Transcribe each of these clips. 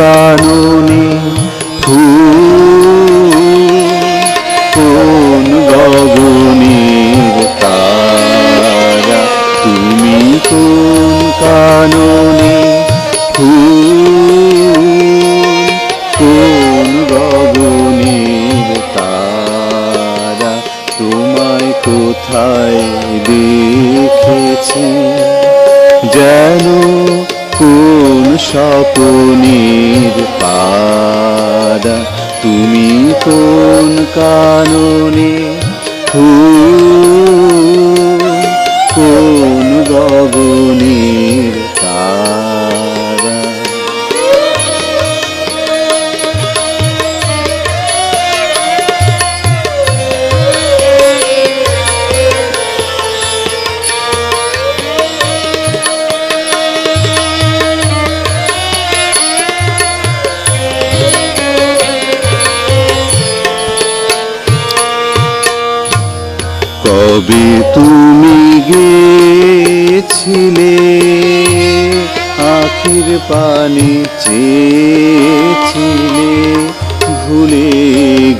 কাননে কোন গগনের তারা। তুমি কোন কাননে কোন গগনের তারা? তোমায় কোথায় দেখেছি? কোন স্বপনের পাদা তুমি কোন কাননে ফুল কবে তুমি গেছিলে আখির পানি চেয়েছিলে, ভুলে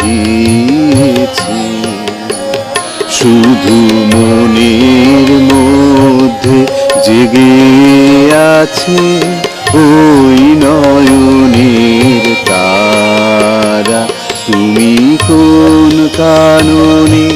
গিয়েছি। শুধু মনের মধ্যে জেগে আছে ওই নয়নের তারা। তুমি কোন কাননে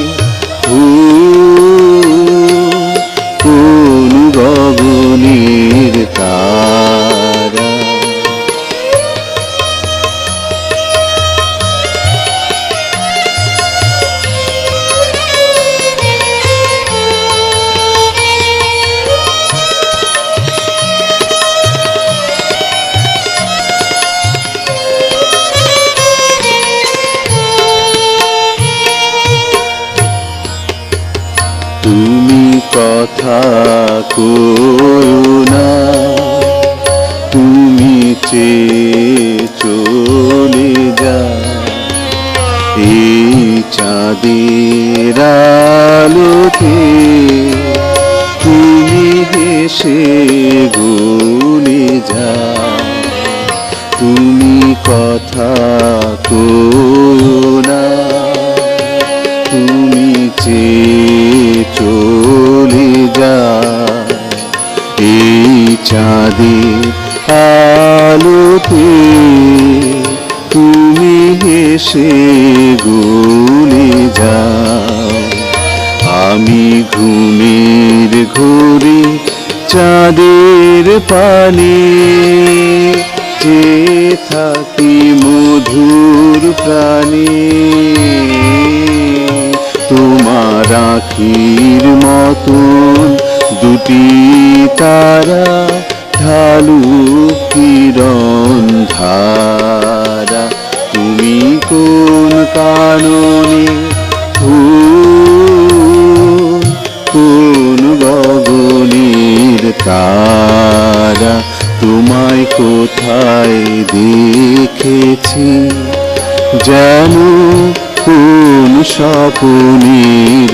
কয়ো না তুমি চেয়ে চলে যা। এই চাঁদের আলোতে তুমি হেসে গলে যা। তুমি কথা কয়ো চাঁদে আলোতে, তুমি হেসে গলে যা আমি ঘুমের ঘোরে চাঁদের পানে, যে থাকি মধুর প্রাণে। তোমার আখির মতন দুটি তারা ঢালু কিরণ ধারা তুমি কোন কাননে কোন গগনের তারা, তোমায় কোথায় দেখেছি? যেন কোন স্বপনের